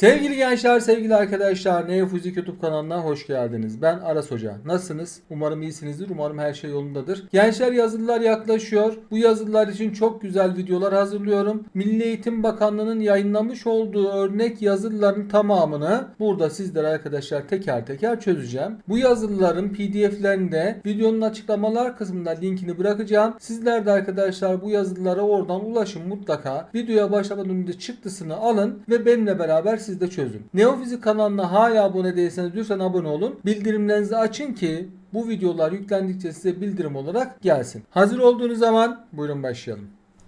Sevgili gençler, sevgili arkadaşlar, Neo Fizik YouTube kanalına hoş geldiniz. Ben Aras Hoca. Nasılsınız? Umarım iyisinizdir. Umarım her şey yolundadır. Gençler yazılılar yaklaşıyor. Bu yazılılar için çok güzel videolar hazırlıyorum. Milli Eğitim Bakanlığı'nın yayınlamış olduğu örnek yazılıların tamamını burada sizlere arkadaşlar teker teker çözeceğim. Bu yazılıların PDF'lerini de videonun açıklamalar kısmında linkini bırakacağım. Sizler de arkadaşlar bu yazılılara oradan ulaşın mutlaka. Videoya başlamadan önce çıktısını alın ve benimle beraber siz de çözün. Neofizik kanalına hala abone değilseniz lütfen abone olun. Bildirimlerinizi açın ki bu videolar yüklendikçe size bildirim olarak gelsin. Hazır olduğunuz zaman buyurun başlayalım.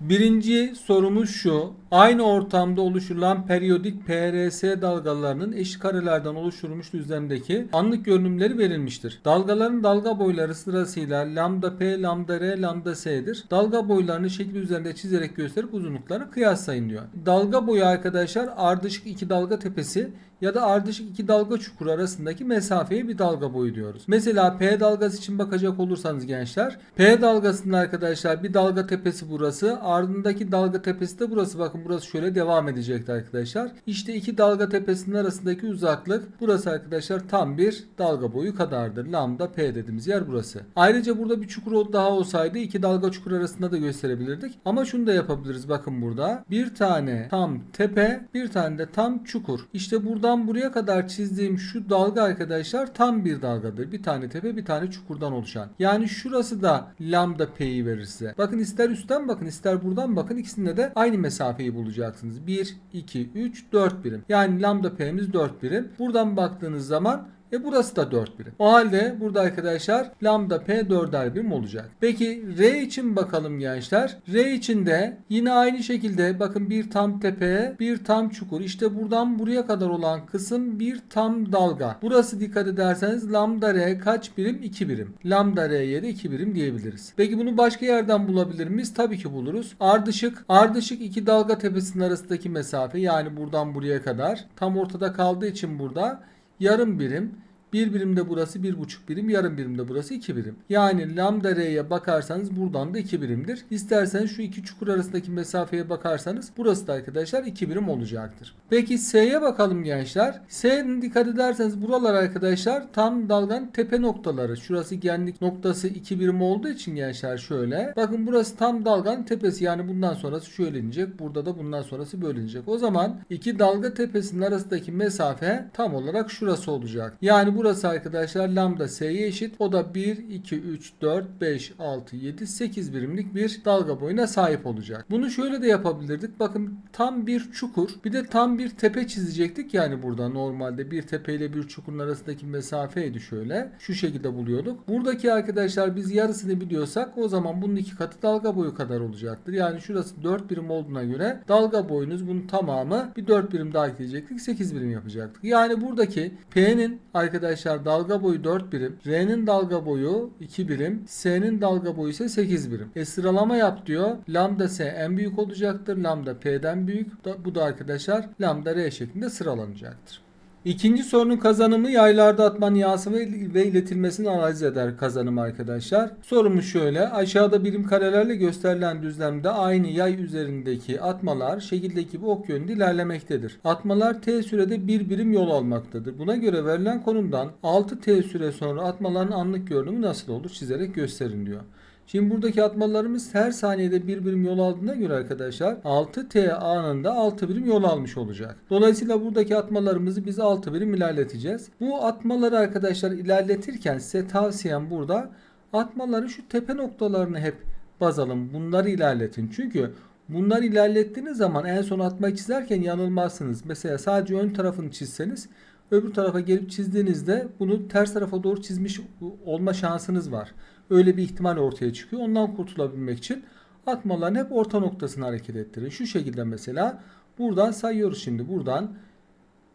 Birinci sorumuz şu. Aynı ortamda oluşturulan periyodik PRS dalgalarının eşit karelerden oluşturulmuş düzlemdeki anlık görünümleri verilmiştir. Dalgaların dalga boyları sırasıyla lambda P, lambda R, lambda S'dir. Dalga boylarını şekil üzerinde çizerek gösterip uzunlukları kıyaslayın diyor. Dalga boyu arkadaşlar ardışık iki dalga tepesi ya da ardışık iki dalga çukuru arasındaki mesafeye bir dalga boyu diyoruz. Mesela P dalgası için bakacak olursanız gençler P dalgasında arkadaşlar bir dalga tepesi burası ardındaki dalga tepesi de burası bakın burası şöyle devam edecekti arkadaşlar. İşte iki dalga tepesinin arasındaki uzaklık burası arkadaşlar tam bir dalga boyu kadardır. Lambda P dediğimiz yer burası. Ayrıca burada bir çukur daha olsaydı iki dalga çukur arasında da gösterebilirdik. Ama şunu da yapabiliriz bakın burada. Bir tane tam tepe bir tane de tam çukur. İşte buradan buraya kadar çizdiğim şu dalga arkadaşlar tam bir dalgadır. Bir tane tepe bir tane çukurdan oluşan. Yani şurası da lambda P'yi verir size. Bakın ister üstten bakın ister buradan bakın ikisinde de aynı mesafeyi bulacaksınız. 1, 2, 3, 4 birim. Yani lambda P'miz 4 birim. Buradan baktığınız zaman e burası da 4 birim. O halde burada arkadaşlar lambda p 4'er birim olacak. Peki r için bakalım gençler. R için de yine aynı şekilde bakın bir tam tepe bir tam çukur. İşte buradan buraya kadar olan kısım bir tam dalga. Burası dikkat ederseniz lambda r kaç birim? 2 birim. Lambda r'ye de 2 birim diyebiliriz. Peki bunu başka yerden bulabilir miyiz? Tabii ki buluruz. Ardışık. Ardışık iki dalga tepesinin arasındaki mesafe yani buradan buraya kadar tam ortada kaldığı için burada yarım birim. Bir birimde burası bir buçuk birim, yarım birimde burası iki birim. Yani lambda r'ye bakarsanız buradan da iki birimdir. İsterseniz şu iki çukur arasındaki mesafeye bakarsanız burası da arkadaşlar iki birim olacaktır. Peki S'ye bakalım gençler. S'nin dikkat ederseniz buralar arkadaşlar tam dalganın tepe noktaları. Şurası genlik noktası iki birim olduğu için gençler şöyle. Bakın burası tam dalganın tepesi. Yani bundan sonrası şöyle inecek. Burada da bundan sonrası böyle inecek. O zaman iki dalga tepesinin arasındaki mesafe tam olarak şurası olacak. Yani bu burası arkadaşlar lambda s'ye eşit. O da 1, 2, 3, 4, 5, 6, 7, 8 birimlik bir dalga boyuna sahip olacak. Bunu şöyle de yapabilirdik. Bakın tam bir çukur bir de tam bir tepe çizecektik. Yani burada normalde bir tepe ile bir çukurun arasındaki mesafeydi şöyle. Şu şekilde buluyorduk. Buradaki arkadaşlar biz yarısını biliyorsak o zaman bunun iki katı dalga boyu kadar olacaktır. Yani şurası 4 birim olduğuna göre dalga boyunuz bunun tamamı bir 4 birim daha ekleyecektik. 8 birim yapacaktık. Yani buradaki P'nin arkadaşlar arkadaşlar dalga boyu 4 birim. R'nin dalga boyu 2 birim. S'nin dalga boyu ise 8 birim. E sıralama yap diyor. Lambda S en büyük olacaktır. Lambda P'den büyük. Bu da arkadaşlar lambda R şeklinde sıralanacaktır. İkinci sorunun kazanımı yaylarda atman yağısı ve iletilmesini analiz eder kazanım arkadaşlar. Sorumuz şöyle. Aşağıda birim karelerle gösterilen düzlemde aynı yay üzerindeki atmalar şekildeki bu ok yönünde ilerlemektedir. Atmalar t sürede bir birim yol almaktadır. Buna göre verilen konumdan 6t süre sonra atmaların anlık görünümü nasıl olur çizerek gösterin diyor. Şimdi buradaki atmalarımız her saniyede bir birim yol aldığına göre arkadaşlar 6t anında 6 birim yol almış olacak. Dolayısıyla buradaki atmalarımızı biz 6 birim ilerleteceğiz. Bu atmaları arkadaşlar ilerletirken size tavsiyem burada atmaları şu tepe noktalarını hep baz alın. Bunları ilerletin. Çünkü bunları ilerlettiğiniz zaman en son atmayı çizerken yanılmazsınız. Mesela sadece ön tarafını çizseniz öbür tarafa gelip çizdiğinizde bunu ters tarafa doğru çizmiş olma şansınız var. Öyle bir ihtimal ortaya çıkıyor. Ondan kurtulabilmek için atmaların hep orta noktasını hareket ettirin. Şu şekilde mesela buradan sayıyoruz şimdi. Buradan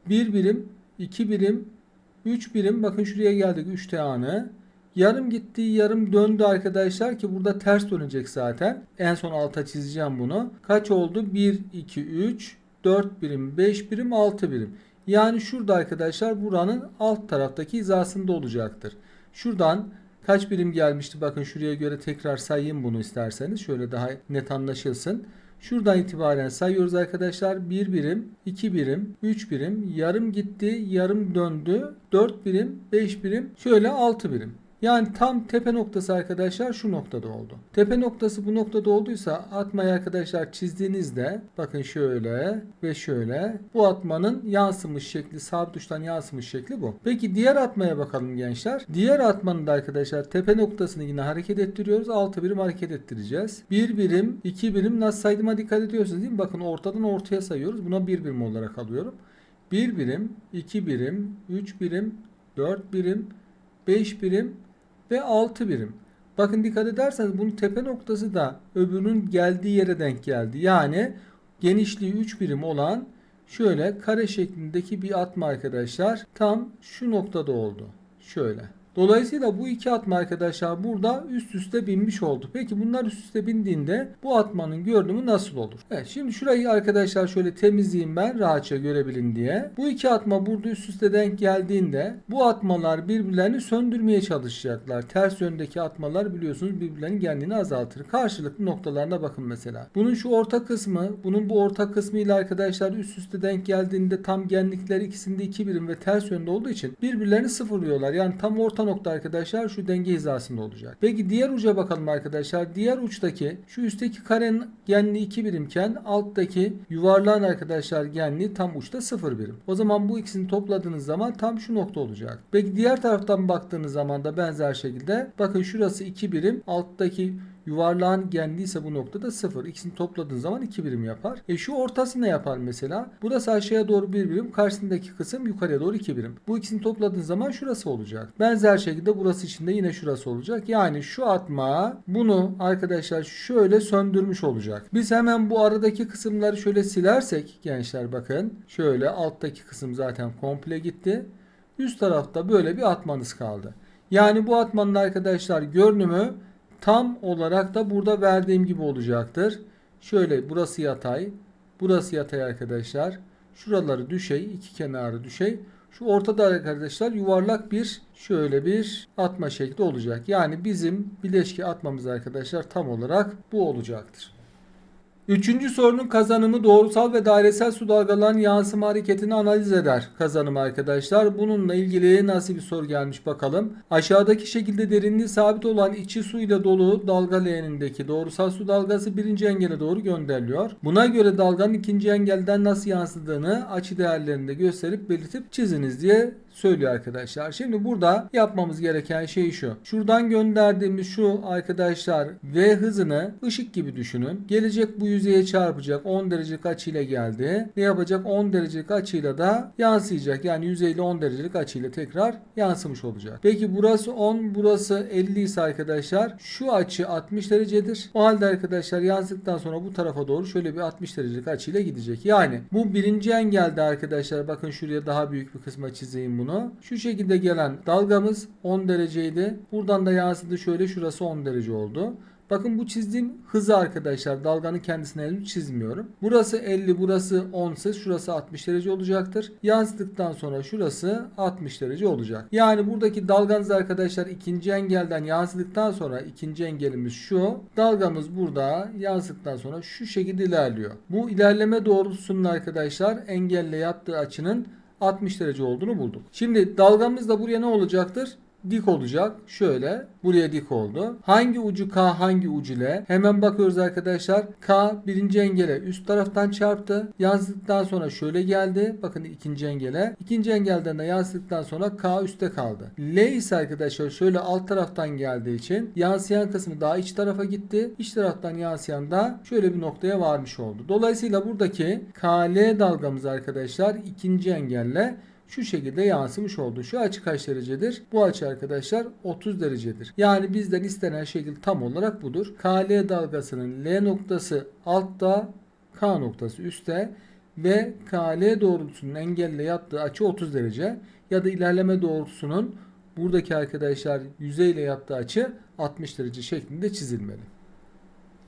1 birim, 2 birim, 3 birim. Bakın şuraya geldik 3 anı. Yarım gitti, yarım döndü arkadaşlar ki burada ters dönecek zaten. En son alta çizeceğim bunu. Kaç oldu? 1, 2, 3, 4 birim, 5 birim, 6 birim. Yani şurada arkadaşlar buranın alt taraftaki hizasında olacaktır. Şuradan kaç birim gelmişti? Bakın şuraya göre tekrar sayayım bunu isterseniz. Şöyle daha net anlaşılsın. Şuradan itibaren sayıyoruz arkadaşlar. 1 birim, 2 birim, 3 birim, yarım gitti, yarım döndü, 4 birim, 5 birim, şöyle 6 birim. Yani tam tepe noktası arkadaşlar şu noktada oldu. Tepe noktası bu noktada olduysa atmayı arkadaşlar çizdiğinizde bakın şöyle ve şöyle bu atmanın yansımış şekli sabit uçtan yansımış şekli bu. Peki diğer atmaya bakalım gençler. Diğer atmanın da arkadaşlar tepe noktasını yine hareket ettiriyoruz. 6 birim hareket ettireceğiz. 1 birim, 2 birim nasıl saydığıma dikkat ediyorsunuz değil mi? Bakın ortadan ortaya sayıyoruz. Buna 1 birim olarak alıyorum. 1 birim, 2 birim, 3 birim, 4 birim, 5 birim ve 6 birim. Bakın dikkat ederseniz bunun tepe noktası da öbürünün geldiği yere denk geldi. Yani genişliği 3 birim olan şöyle kare şeklindeki bir atma arkadaşlar tam şu noktada oldu. Şöyle. Dolayısıyla bu iki atma arkadaşlar burada üst üste binmiş oldu. Peki bunlar üst üste bindiğinde bu atmanın görünümü nasıl olur? Evet şimdi şurayı arkadaşlar şöyle temizleyeyim ben rahatça görebilin diye. Bu iki atma burada üst üste denk geldiğinde bu atmalar birbirlerini söndürmeye çalışacaklar. Ters yöndeki atmalar biliyorsunuz birbirlerinin genliğini azaltır. Karşılıklı noktalarına bakın mesela. Bunun şu orta kısmı, bunun bu orta kısmı ile arkadaşlar üst üste denk geldiğinde tam genlikler ikisinde iki birim ve ters yönde olduğu için birbirlerini sıfırlıyorlar. Yani tam orta nokta arkadaşlar şu denge hizasında olacak. Peki diğer uca bakalım arkadaşlar. Diğer uçtaki şu üstteki karenin genliği 2 birimken alttaki yuvarlağın arkadaşlar genliği tam uçta 0 birim. O zaman bu ikisini topladığınız zaman tam şu nokta olacak. Peki diğer taraftan baktığınız zaman da benzer şekilde bakın şurası 2 birim alttaki Yuvarlağın genliği ise bu noktada 0. İkisini topladığın zaman 2 birim yapar. E şu ortası ne yapar mesela? Burası aşağıya doğru 1 birim. Karşısındaki kısım yukarıya doğru 2 birim. Bu ikisini topladığın zaman şurası olacak. Benzer şekilde burası için de yine şurası olacak. Yani şu atma bunu arkadaşlar şöyle söndürmüş olacak. Biz hemen bu aradaki kısımları şöyle silersek gençler bakın. Şöyle alttaki kısım zaten komple gitti. Üst tarafta böyle bir atmanız kaldı. Yani bu atmanın arkadaşlar görünümü tam olarak da burada verdiğim gibi olacaktır. Şöyle burası yatay. Burası yatay arkadaşlar. Şuraları düşey. iki kenarı düşey. Şu ortada arkadaşlar yuvarlak bir şöyle bir atma şekli olacak. Yani bizim bileşki atmamız arkadaşlar tam olarak bu olacaktır. Üçüncü sorunun kazanımı doğrusal ve dairesel su dalgalarının yansıma hareketini analiz eder kazanım arkadaşlar. Bununla ilgili nasıl bir soru gelmiş bakalım. Aşağıdaki şekilde derinliği sabit olan içi su ile dolu dalga leğenindeki doğrusal su dalgası birinci engele doğru gönderiliyor. Buna göre dalganın ikinci engelden nasıl yansıdığını açı değerlerinde gösterip belirtip çiziniz diye söylüyor arkadaşlar. Şimdi burada yapmamız gereken şey şu. Şuradan gönderdiğimiz şu arkadaşlar V hızını ışık gibi düşünün. Gelecek bu yüzeye çarpacak 10 derecelik açıyla geldi. Ne yapacak? 10 derecelik açıyla da yansıyacak. Yani yüzeyle 10 derecelik açıyla tekrar yansımış olacak. Peki burası 10 burası 50 ise arkadaşlar şu açı 60 derecedir. O halde arkadaşlar yansıdıktan sonra bu tarafa doğru şöyle bir 60 derecelik açıyla gidecek. Yani bu birinci engelde arkadaşlar bakın şuraya daha büyük bir kısma çizeyim bunu. Şu şekilde gelen dalgamız 10 dereceydi. Buradan da yansıdı şöyle şurası 10 derece oldu. Bakın bu çizdiğim hızı arkadaşlar. Dalganın kendisine henüz çizmiyorum. Burası 50, burası 10 ise şurası 60 derece olacaktır. Yansıdıktan sonra şurası 60 derece olacak. Yani buradaki dalganız arkadaşlar ikinci engelden yansıdıktan sonra ikinci engelimiz şu. Dalgamız burada yansıdıktan sonra şu şekilde ilerliyor. Bu ilerleme doğrultusunun arkadaşlar engelle yaptığı açının 60 derece olduğunu bulduk. Şimdi dalgamız da buraya ne olacaktır? Dik olacak. Şöyle buraya dik oldu. Hangi ucu K hangi ucu L? Hemen bakıyoruz arkadaşlar. K birinci engele üst taraftan çarptı. Yansıdıktan sonra şöyle geldi. Bakın ikinci engele. İkinci engelden de yansıdıktan sonra K üstte kaldı. L ise arkadaşlar şöyle alt taraftan geldiği için yansıyan kısmı daha iç tarafa gitti. İç taraftan yansıyan da şöyle bir noktaya varmış oldu. Dolayısıyla buradaki KL dalgamız arkadaşlar ikinci engelle şu şekilde yansımış oldu. Şu açı kaç derecedir? Bu açı arkadaşlar 30 derecedir. Yani bizden istenen şekil tam olarak budur. KL dalgasının L noktası altta, K noktası üstte ve KL doğrultusunun engelle yaptığı açı 30 derece ya da ilerleme doğrultusunun buradaki arkadaşlar yüzeyle yaptığı açı 60 derece şeklinde çizilmeli.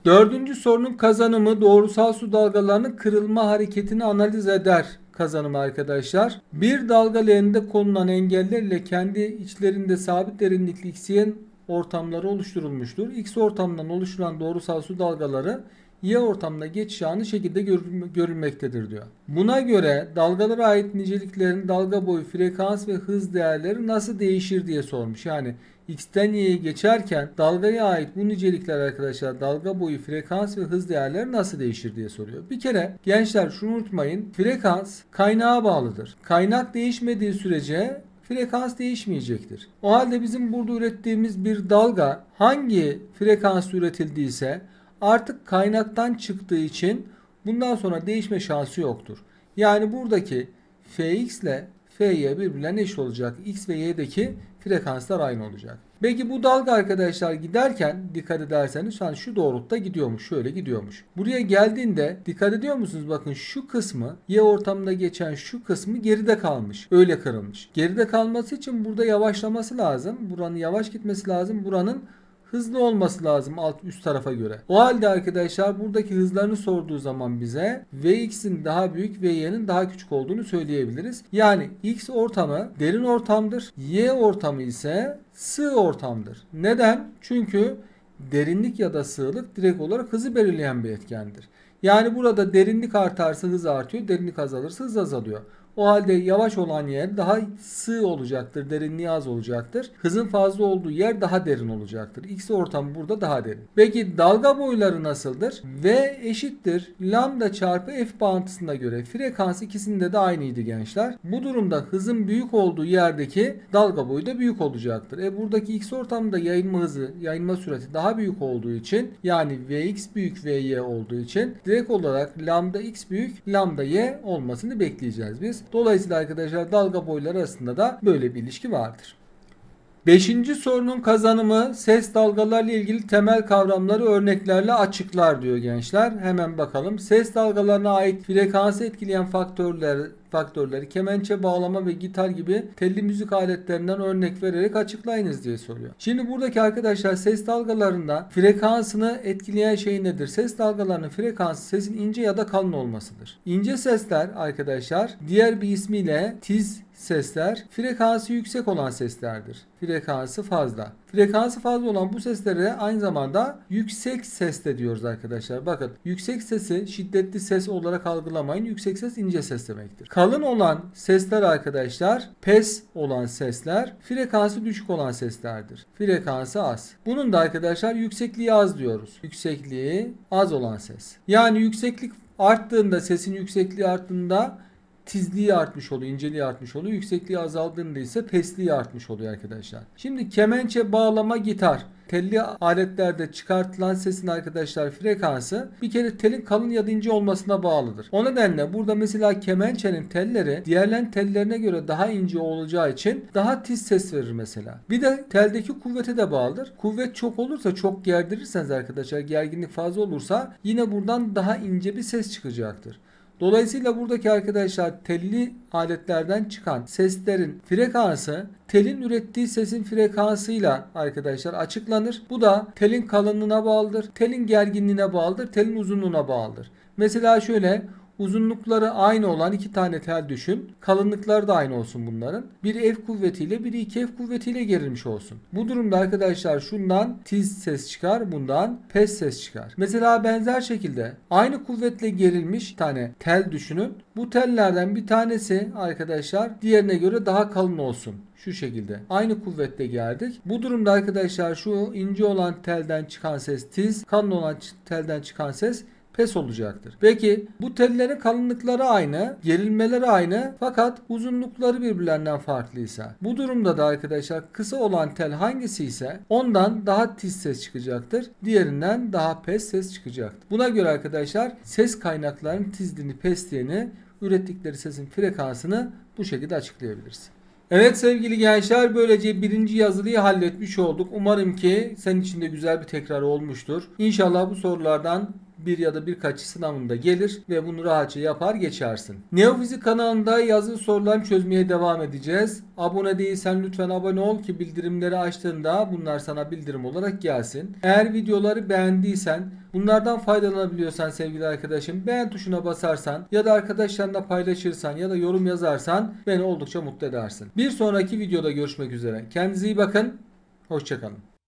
Dördüncü sorunun kazanımı doğrusal su dalgalarının kırılma hareketini analiz eder kazanımı arkadaşlar. Bir dalga leğeninde konulan engellerle kendi içlerinde sabit derinlikli x'yen ortamları oluşturulmuştur. X ortamından oluşturan doğrusal su dalgaları Y ortamında geçiş anı şekilde görül- görülmektedir diyor. Buna göre dalgalara ait niceliklerin dalga boyu, frekans ve hız değerleri nasıl değişir diye sormuş. Yani X'ten Y'ye geçerken dalgaya ait bu nicelikler arkadaşlar dalga boyu, frekans ve hız değerleri nasıl değişir diye soruyor. Bir kere gençler şunu unutmayın. Frekans kaynağa bağlıdır. Kaynak değişmediği sürece frekans değişmeyecektir. O halde bizim burada ürettiğimiz bir dalga hangi frekans üretildiyse artık kaynaktan çıktığı için bundan sonra değişme şansı yoktur. Yani buradaki Fx ile Fy birbirlerine eşit olacak. X ve Y'deki frekanslar aynı olacak. Peki bu dalga arkadaşlar giderken dikkat ederseniz an şu doğrultuda gidiyormuş. Şöyle gidiyormuş. Buraya geldiğinde dikkat ediyor musunuz? Bakın şu kısmı Y ortamında geçen şu kısmı geride kalmış. Öyle kırılmış. Geride kalması için burada yavaşlaması lazım. Buranın yavaş gitmesi lazım. Buranın hızlı olması lazım alt üst tarafa göre. O halde arkadaşlar buradaki hızlarını sorduğu zaman bize Vx'in daha büyük ve Y'nin daha küçük olduğunu söyleyebiliriz. Yani X ortamı derin ortamdır. Y ortamı ise sığ ortamdır. Neden? Çünkü derinlik ya da sığlık direkt olarak hızı belirleyen bir etkendir. Yani burada derinlik artarsa hız artıyor, derinlik azalırsa hız azalıyor. O halde yavaş olan yer daha sığ olacaktır, derinliği az olacaktır. Hızın fazla olduğu yer daha derin olacaktır. X ortamı burada daha derin. Peki dalga boyları nasıldır? V eşittir lambda çarpı f bağıntısına göre frekans ikisinde de aynıydı gençler. Bu durumda hızın büyük olduğu yerdeki dalga boyu da büyük olacaktır. E buradaki X ortamında yayılma hızı, yayılma sürati daha büyük olduğu için yani Vx büyük Vy olduğu için direkt olarak lambda x büyük lambda y olmasını bekleyeceğiz biz. Dolayısıyla arkadaşlar dalga boyları arasında da böyle bir ilişki vardır. Beşinci sorunun kazanımı ses dalgalarla ilgili temel kavramları örneklerle açıklar diyor gençler. Hemen bakalım. Ses dalgalarına ait frekansı etkileyen faktörler faktörleri kemençe, bağlama ve gitar gibi telli müzik aletlerinden örnek vererek açıklayınız diye soruyor. Şimdi buradaki arkadaşlar ses dalgalarında frekansını etkileyen şey nedir? Ses dalgalarının frekansı sesin ince ya da kalın olmasıdır. İnce sesler arkadaşlar diğer bir ismiyle tiz sesler frekansı yüksek olan seslerdir. Frekansı fazla. Frekansı fazla olan bu seslere aynı zamanda yüksek ses de diyoruz arkadaşlar. Bakın yüksek sesi şiddetli ses olarak algılamayın. Yüksek ses ince ses demektir. Kalın olan sesler arkadaşlar pes olan sesler frekansı düşük olan seslerdir. Frekansı az. Bunun da arkadaşlar yüksekliği az diyoruz. Yüksekliği az olan ses. Yani yükseklik arttığında sesin yüksekliği arttığında tizliği artmış oluyor, inceliği artmış oluyor. Yüksekliği azaldığında ise pesliği artmış oluyor arkadaşlar. Şimdi kemençe, bağlama, gitar telli aletlerde çıkartılan sesin arkadaşlar frekansı bir kere telin kalın ya da ince olmasına bağlıdır. O nedenle burada mesela kemençenin telleri diğerlerin tellerine göre daha ince olacağı için daha tiz ses verir mesela. Bir de teldeki kuvvete de bağlıdır. Kuvvet çok olursa çok gerdirirseniz arkadaşlar gerginlik fazla olursa yine buradan daha ince bir ses çıkacaktır. Dolayısıyla buradaki arkadaşlar telli aletlerden çıkan seslerin frekansı telin ürettiği sesin frekansıyla arkadaşlar açıklanır. Bu da telin kalınlığına bağlıdır. Telin gerginliğine bağlıdır. Telin uzunluğuna bağlıdır. Mesela şöyle uzunlukları aynı olan iki tane tel düşün. Kalınlıkları da aynı olsun bunların. Biri F kuvvetiyle biri 2F kuvvetiyle gerilmiş olsun. Bu durumda arkadaşlar şundan tiz ses çıkar, bundan pes ses çıkar. Mesela benzer şekilde aynı kuvvetle gerilmiş tane tel düşünün. Bu tellerden bir tanesi arkadaşlar diğerine göre daha kalın olsun. Şu şekilde. Aynı kuvvetle geldik. Bu durumda arkadaşlar şu ince olan telden çıkan ses tiz, kalın olan telden çıkan ses pes olacaktır. Peki bu tellerin kalınlıkları aynı, gerilmeleri aynı fakat uzunlukları birbirlerinden farklıysa bu durumda da arkadaşlar kısa olan tel hangisi ise ondan daha tiz ses çıkacaktır. Diğerinden daha pes ses çıkacaktır. Buna göre arkadaşlar ses kaynaklarının tizliğini, pesliğini ürettikleri sesin frekansını bu şekilde açıklayabiliriz. Evet sevgili gençler böylece birinci yazılıyı halletmiş olduk. Umarım ki senin için de güzel bir tekrar olmuştur. İnşallah bu sorulardan bir ya da birkaç sınavında gelir ve bunu rahatça yapar geçersin. Neofizik kanalında yazılı sorularını çözmeye devam edeceğiz. Abone değilsen lütfen abone ol ki bildirimleri açtığında bunlar sana bildirim olarak gelsin. Eğer videoları beğendiysen Bunlardan faydalanabiliyorsan sevgili arkadaşım beğen tuşuna basarsan ya da arkadaşlarına paylaşırsan ya da yorum yazarsan beni oldukça mutlu edersin. Bir sonraki videoda görüşmek üzere. Kendinize iyi bakın. Hoşçakalın.